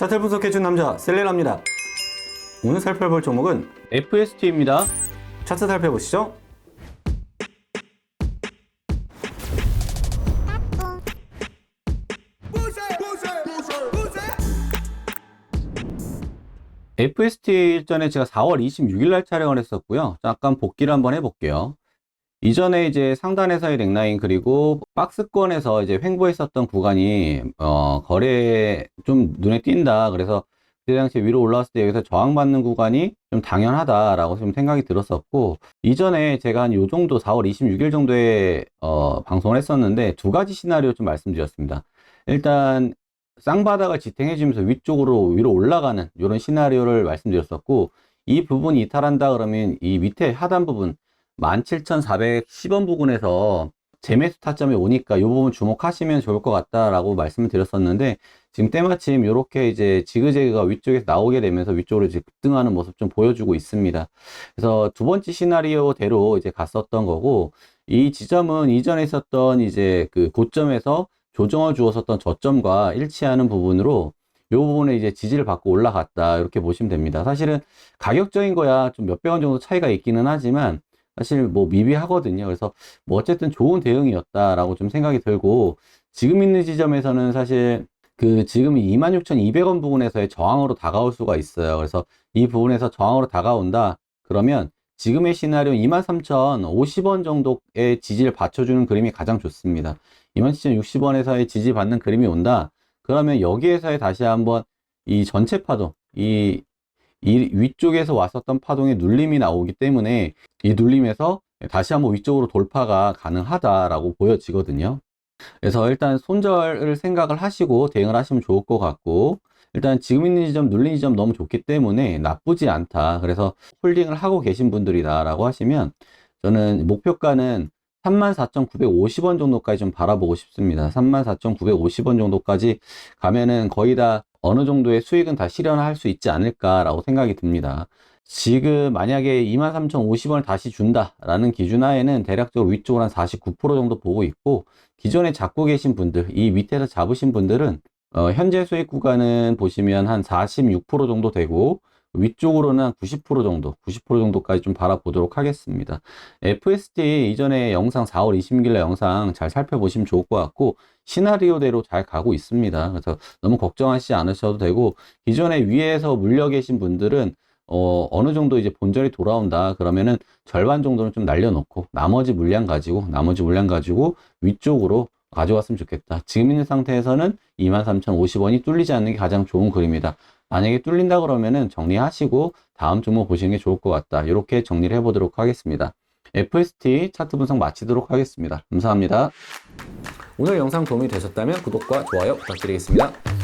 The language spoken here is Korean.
차트 분석해준 남자 셀레라입니다. 오늘 살펴볼 종목은 FST입니다. 차트 살펴보시죠. FST 일전에 제가 4월 26일 날 촬영을 했었고요. 잠깐 복기를 한번 해볼게요. 이전에 이제 상단에서의 넥라인 그리고 박스권에서 이제 횡보했었던 구간이 어, 거래에 좀 눈에 띈다. 그래서 그때 당시 위로 올라왔을 때 여기서 저항받는 구간이 좀 당연하다라고 좀 생각이 들었었고 이전에 제가 한 요 정도 4월 26일 정도에 어, 방송을 했었는데 두 가지 시나리오 좀 말씀드렸습니다. 일단 쌍바닥을 지탱해 주면서 위쪽으로 위로 올라가는 이런 시나리오를 말씀드렸었고 이 부분이 이탈한다 그러면 이 밑에 하단 부분 17,410원 부근에서 재매수 타점이 오니까 이 부분 주목하시면 좋을 것 같다라고 말씀을 드렸었는데 지금 때마침 이렇게 이제 지그재그가 위쪽에서 나오게 되면서 위쪽으로 급등하는 모습 좀 보여주고 있습니다. 그래서 두 번째 시나리오대로 이제 갔었던 거고 이 지점은 이전에 있었던 이제 그 고점에서 조정을 주었었던 저점과 일치하는 부분으로 이 부분에 이제 지지를 받고 올라갔다 이렇게 보시면 됩니다. 사실은 가격적인 거야 좀 몇백 원 정도 차이가 있기는 하지만 사실 뭐 미비하거든요. 그래서 뭐 어쨌든 좋은 대응이었다라고 좀 생각이 들고 지금 있는 지점에서는 사실 그 지금 26,200원 부분에서의 저항으로 다가올 수가 있어요. 그래서 이 부분에서 저항으로 다가온다 그러면 지금의 시나리오 23,050원 정도의 지지를 받쳐주는 그림이 가장 좋습니다. 27,060원에서의 지지 받는 그림이 온다. 그러면 여기에서의 다시 한번 이 전체 파동, 이, 이 위쪽에서 왔었던 파동의 눌림이 나오기 때문에 이 눌림에서 다시 한번 위쪽으로 돌파가 가능하다라고 보여지거든요. 그래서 일단 손절을 생각을 하시고 대응을 하시면 좋을 것 같고 일단 지금 있는 지점 눌린 지점 너무 좋기 때문에 나쁘지 않다. 그래서 홀딩을 하고 계신 분들이다라고 하시면 저는 목표가는 34,950원 정도까지 좀 바라보고 싶습니다. 34,950원 정도까지 가면은 거의 다 어느 정도의 수익은 다 실현할 수 있지 않을까라고 생각이 듭니다. 지금 만약에 23,050원을 다시 준다라는 기준 하에는 대략적으로 위쪽으로 한 49% 정도 보고 있고 기존에 잡고 계신 분들, 이 밑에서 잡으신 분들은 어, 현재 수익 구간은 보시면 한 46% 정도 되고 위쪽으로는 한90% 정도, 90% 정도까지 좀 바라보도록 하겠습니다. FST 이전에 영상 4월 26일 날 영상 잘 살펴보시면 좋을 것 같고 시나리오대로 잘 가고 있습니다. 그래서 너무 걱정하시지 않으셔도 되고 기존에 위에서 물려 계신 분들은 어, 어느 정도 이제 본전이 돌아온다 그러면은 절반 정도는 좀 날려놓고 나머지 물량 가지고 나머지 물량 가지고 위쪽으로 가져왔으면 좋겠다. 지금 있는 상태에서는 23,050원이 뚫리지 않는 게 가장 좋은 그림이다. 만약에 뚫린다 그러면은 정리하시고 다음 종목 보시는 게 좋을 것 같다. 이렇게 정리를 해보도록 하겠습니다. FST 차트 분석 마치도록 하겠습니다. 감사합니다. 오늘 영상 도움이 되셨다면 구독과 좋아요 부탁드리겠습니다.